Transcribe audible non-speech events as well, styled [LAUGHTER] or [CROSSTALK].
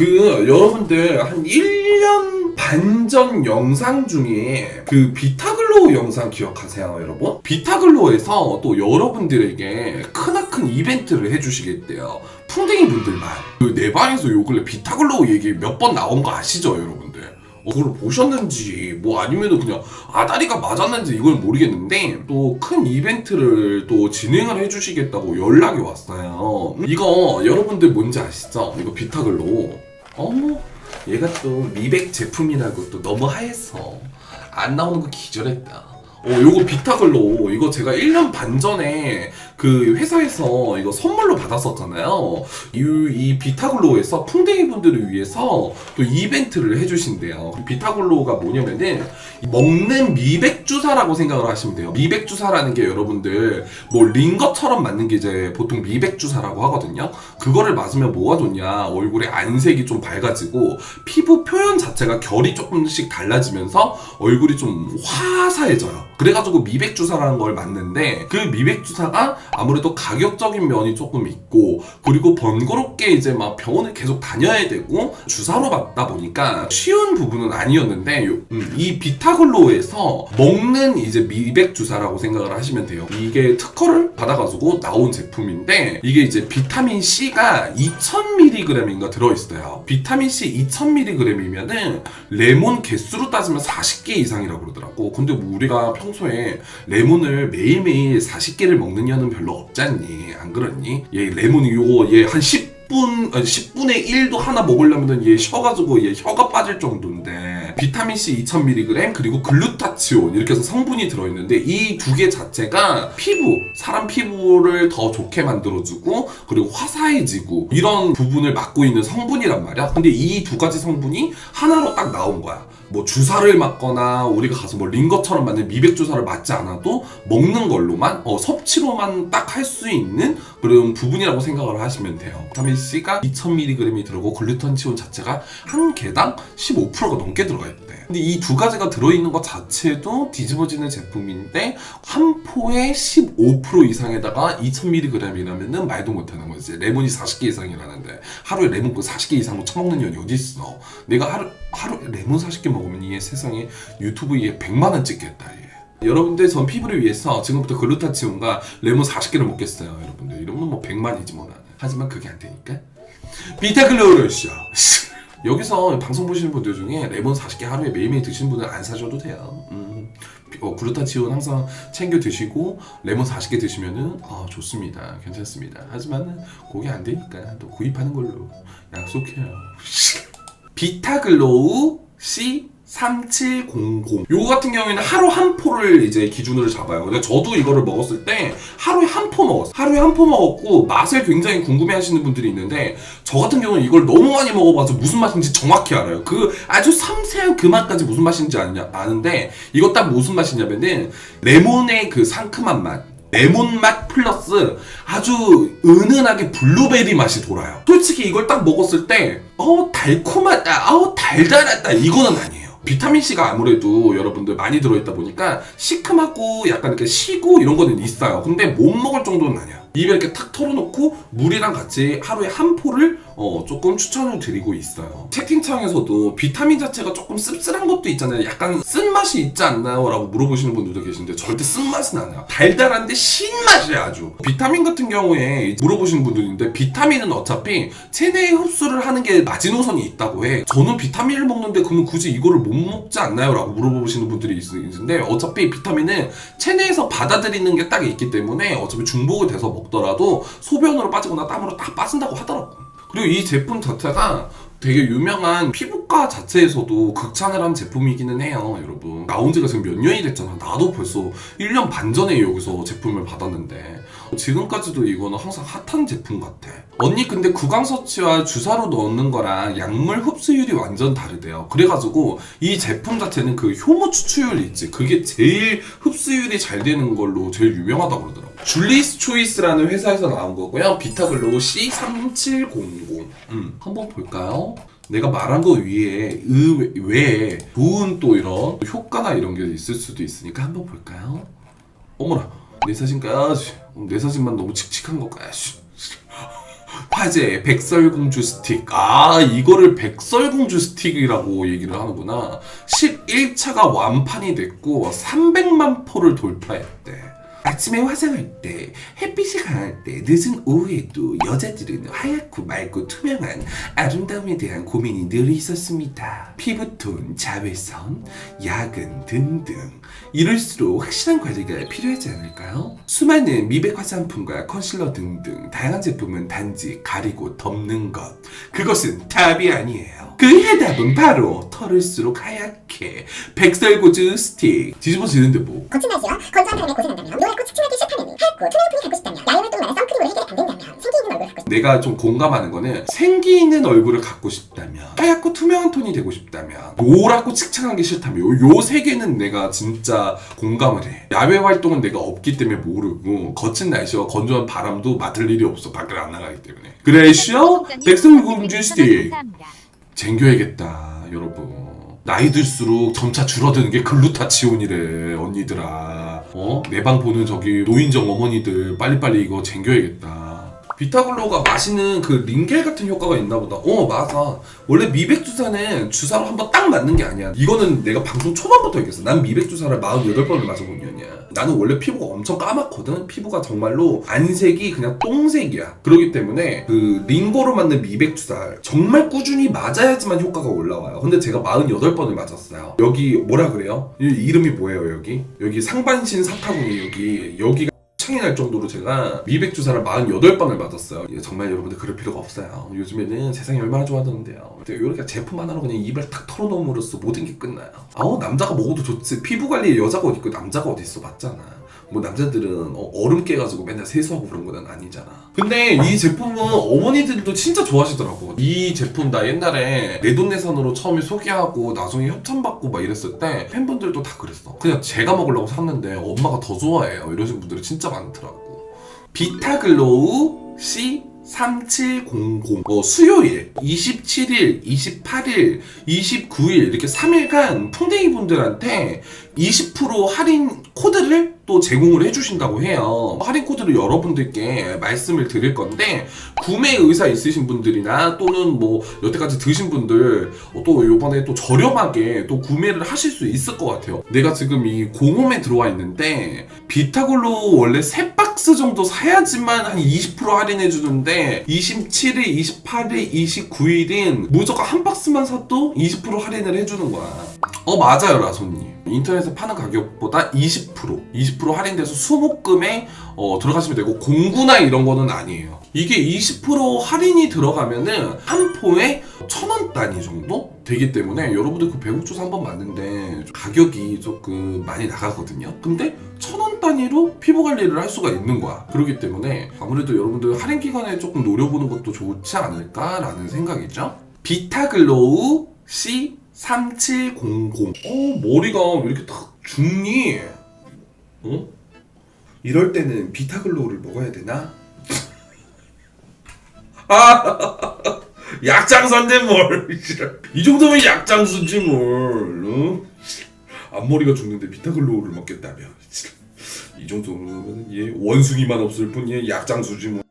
그 여러분들 한 1년 반 전 영상 중에 그 비타글로우 영상 기억하세요 여러분? 비타글로우에서 또 여러분들에게 크나큰 이벤트를 해주시겠대요 풍뎅이 분들만 그내 방에서 요 근래 비타글로우 얘기 몇 번 나온 거 아시죠 여러분들? 어, 그걸 보셨는지 뭐 아니면은 그냥 아다리가 맞았는지 이걸 모르겠는데 또 큰 이벤트를 또 진행을 해주시겠다고 연락이 왔어요. 이거 여러분들 뭔지 아시죠? 이거 비타글로. 어머 얘가 또 미백 제품이라고 또 너무 하얘서 안 나오는 거 기절했다. 어, 요거 비타글로 이거 제가 1년 반 전에 그 회사에서 이거 선물로 받았었잖아요. 이, 이 비타글로에서 풍뎅이 분들을 위해서 또 이벤트를 해주신대요. 그 비타글로가 뭐냐면은 먹는 미백 주사라고 생각을 하시면 돼요. 미백 주사라는 게 여러분들 뭐 링거처럼 맞는 게 이제 보통 미백 주사라고 하거든요. 그거를 맞으면 뭐가 좋냐? 얼굴에 안색이 좀 밝아지고 피부 표현 자체가 결이 조금씩 달라지면서 얼굴이 좀 화사해져요. 그래가지고 미백 주사라는 걸 맞는데 그 미백 주사가 아무래도 가격적인 면이 조금 있고 그리고 번거롭게 이제 막 병원을 계속 다녀야 되고 주사로 맞다 보니까 쉬운 부분은 아니었는데 요- 음, 이 비타글로에서 먹는 이제 미백 주사라고 생각을 하시면 돼요. 이게 특허를 받아가지고 나온 제품인데 이게 이제 비타민 C가 2,000mg인가 들어있어요. 비타민 C 2,000mg이면은 레몬 개수로 따지면 40개 이상이라고 그러더라고. 근데 뭐 우리가 평소에 레몬을 매일매일 40개를 먹는 년은 별로 없지 않니? 안 그렇니? 얘 레몬이 요거 얘 한 10분, 아니 10분의 1도 하나 먹으려면 얘 쉬어가지고 얘 혀가 빠질 정도인데 비타민 C 2000mg 그리고 글루타치온 이렇게 해서 성분이 들어있는데 이 두 개 자체가 피부, 사람 피부를 더 좋게 만들어주고 그리고 화사해지고 이런 부분을 맡고 있는 성분이란 말이야. 근데 이 두 가지 성분이 하나로 딱 나온 거야. 뭐 주사를 맞거나 우리가 가서 뭐 링거처럼 맞는 미백 주사를 맞지 않아도 먹는 걸로만 어, 섭취로만 딱 할 수 있는 그런 부분이라고 생각을 하시면 돼요. 비타민 C가 2,000mg이 들어고 글루텐치온 자체가 한 개당 15%가 넘게 들어가 있대. 근데 이 두 가지가 들어있는 것 자체도 뒤집어지는 제품인데 한 포에 15% 이상에다가 2,000mg이라면은 말도 못하는 거지. 레몬이 40개 이상이라는데 하루에 레몬 그 40개 이상으로 처먹는 년이 어디 있어? 내가 하루 하루에 레몬 40개 먹으면 이 세상에 유튜브에 100만 원 찍겠다. 얘. 여러분들 전 피부를 위해서 지금부터 글루타치온과 레몬 40개를 먹겠어요. 여러분들 이러면 뭐 100만이지 뭐 나는. 하지만 그게 안 되니까 비타글로우르쇼. [LAUGHS] 여기서 방송 보시는 분들 중에 레몬 40개 하루에 매일매일 드시는 분은 안 사셔도 돼요. 음, 어, 글루타치온 항상 챙겨 드시고 레몬 40개 드시면은 아 좋습니다. 괜찮습니다. 하지만은 그게 안 되니까 또 구입하는 걸로 약속해요. [LAUGHS] 비타글로우 C 3700 요거 같은 경우에는 하루 한 포를 이제 기준으로 잡아요. 근데 저도 이거를 먹었을 때 하루에 한 포 먹었어요. 하루에 한 포 먹었고 맛을 굉장히 궁금해 하시는 분들이 있는데 저 같은 경우는 이걸 너무 많이 먹어봐서 무슨 맛인지 정확히 알아요. 그 아주 섬세한 그 맛까지 무슨 맛인지 아냐, 아는데 이거 딱 무슨 맛이냐면은 레몬의 그 상큼한 맛 레몬 맛 플러스 아주 은은하게 블루베리 맛이 돌아요. 솔직히 이걸 딱 먹었을 때, 어, 달콤하다, 아우, 달달하다, 이거는 아니에요. 비타민C가 아무래도 여러분들 많이 들어있다 보니까 시큼하고 약간 이렇게 시고 이런 거는 있어요. 근데 못 먹을 정도는 아니야. 입에 이렇게 탁 털어놓고 물이랑 같이 하루에 한 포를 어, 조금 추천을 드리고 있어요. 채팅창에서도 비타민 자체가 조금 씁쓸한 것도 있잖아요. 약간 쓴맛이 있지 않나요? 라고 물어보시는 분들도 계신데 절대 쓴맛은 아니야. 달달한데 신맛이야 아주. 비타민 같은 경우에 물어보시는 분들이 있는데 비타민은 어차피 체내에 흡수를 하는 게 마지노선이 있다고 해. 저는 비타민을 먹는데 그러면 굳이 이거를 못 먹지 않나요? 라고 물어보시는 분들이 있- 있는데 어차피 비타민은 체내에서 받아들이는 게 딱 있기 때문에 어차피 중복이 돼서 먹 더라도 소변으로 빠지거나 땀으로 딱 빠진다고 하더라고. 그리고 이 제품 자체가 되게 유명한 피부과 자체에서도 극찬을 한 제품이기는 해요, 여러분. 나온 지가 지금 몇 년이 됐잖아. 나도 벌써 1년 반 전에 여기서 제품을 받았는데 지금까지도 이거는 항상 핫한 제품 같아. 언니 근데 구강서치와 주사로 넣는 거랑 약물 흡수율이 완전 다르대요. 그래가지고 이 제품 자체는 그 효모 추출율 있지. 그게 제일 흡수율이 잘 되는 걸로 제일 유명하다고 그러더라고. 줄리스 초이스라는 회사에서 나온 거고요. 비타글로우 C3700. 음, 한번 볼까요? 내가 말한 거 위에 의 외에 좋은 또 이런 효과나 이런 게 있을 수도 있으니까 한번 볼까요? 어머나 내 사진까지 내 사진만 너무 칙칙한 것까지 화제 백설공주 스틱. 아, 이거를 백설공주 스틱이라고 얘기를 하는구나. 11차가 완판이 됐고 300만 포를 돌파했대. 아침에 화장할 때, 햇빛이 강할 때, 늦은 오후에도 여자들은 하얗고 맑고 투명한 아름다움에 대한 고민이 늘 있었습니다. 피부톤, 자외선, 야근 등등. 이럴수록 확실한 관리가 필요하지 않을까요? 수많은 미백 화장품과 컨실러 등등 다양한 제품은 단지 가리고 덮는 것. 그것은 답이 아니에요. 그 해답은 바로 털을수록 하얗게 백설고주 스틱. 뒤집어지는데 뭐. 거친 날씨와 건조한 바람에 고생한다면 노랗고 칙칙하기 싫다면 하얗고 투명한 톤이 갖고 싶다면 나의 활동을 많은 선크림으로 해결이 안 된다면 생기 있는 얼굴을 갖고 내가 좀 공감하는 거는 생기 있는 얼굴을 갖고 싶다면 하얗고 투명한 톤이 되고 싶다면 노랗고 칙칙한 게 싫다면 요 세 개는 내가 진짜 공감을 해. 야외 활동은 내가 없기 때문에 모르고 거친 날씨와 건조한 바람도 맡을 일이 없어. 밖을 안 나가기 때문에. 그래쇼 백설공주 스틱 쟁겨야겠다 여러분. 나이 들수록 점차 줄어드는 게 글루타치온이래 언니들아. 어? 내 방 보는 저기 노인정 어머니들 빨리빨리 이거 쟁겨야겠다 비타글로가 마시는 그 링겔 같은 효과가 있나 보다. 어 맞아. 원래 미백 주사는 주사로 한 번 딱 맞는 게 아니야. 이거는 내가 방송 초반부터 얘기했어. 난 미백 주사를 48번을 맞아본 년이야 나는 원래 피부가 엄청 까맣거든. 피부가 정말로 안색이 그냥 똥색이야. 그렇기 때문에 그 링거로 맞는 미백 주사 정말 꾸준히 맞아야지만 효과가 올라와요. 근데 제가 48번을 맞았어요. 여기 뭐라 그래요? 이 이름이 뭐예요 여기? 여기 상반신 사타구니 여기. 여기가 창이 날 정도로 제가 미백 주사를 48번을 맞았어요. 예, 정말 여러분들 그럴 필요가 없어요. 요즘에는 세상이 얼마나 좋아졌는데요. 이렇게 제품 하나로 그냥 입을 탁 털어놓음으로써 모든 게 끝나요. 아우 남자가 먹어도 좋지. 피부 관리에 여자가 어디 있고 남자가 어디 있어 맞잖아. 뭐 남자들은 어, 얼음 깨가지고 맨날 세수하고 그런 거는 아니잖아. 근데 이 제품은 어머니들도 진짜 좋아하시더라고. 이 제품 나 옛날에 내돈내산으로 처음에 소개하고 나중에 협찬받고 막 이랬을 때 팬분들도 다 그랬어. 그냥 제가 먹으려고 샀는데 엄마가 더 좋아해요. 이러신 분들이 진짜 많 더라고. 비타글로우 C 3700 어, 수요일 27일, 28일, 29일 이렇게 3일간 풍뎅이 분들한테 20% 할인 코드를 또 제공을 해주신다고 해요. 할인 코드를 여러분들께 말씀을 드릴 건데 구매 의사 있으신 분들이나 또는 뭐 여태까지 드신 분들 어, 또 이번에 또 저렴하게 또 구매를 하실 수 있을 것 같아요. 내가 지금 이 공홈에 들어와 있는데 비타골로 원래 세 박스 정도 사야지만 한 20% 할인해 주는데 27일, 28일, 29일인 무조건 한 박스만 사도 20% 할인을 해주는 거야. 어 맞아요 라손님. 인터넷에 파는 가격보다 20% 20% 할인돼서 수목금에 어, 들어가시면 되고 공구나 이런 거는 아니에요. 이게 20% 할인이 들어가면은 한 포에 천 원 단위 정도 되기 때문에 여러분들 그 배국주사 한번 맞는데 가격이 조금 많이 나가거든요. 근데 천 원 단위로 피부 관리를 할 수가 있는 거야. 그렇기 때문에 아무래도 여러분들 할인 기간에 조금 노려보는 것도 좋지 않을까라는 생각이죠. 비타글로우 C 3700. 어, 머리가 왜 이렇게 딱 죽니? 어? 이럴 때는 비타글로우를 먹어야 되나? [LAUGHS] 아! [LAUGHS] 약장수인데 뭘. [LAUGHS] 이 정도면 약장수지 뭘. 어? 앞머리가 죽는데 비타글로우를 먹겠다며. 이 정도면 얘 원숭이만 없을 뿐 얘 약장수지 뭐.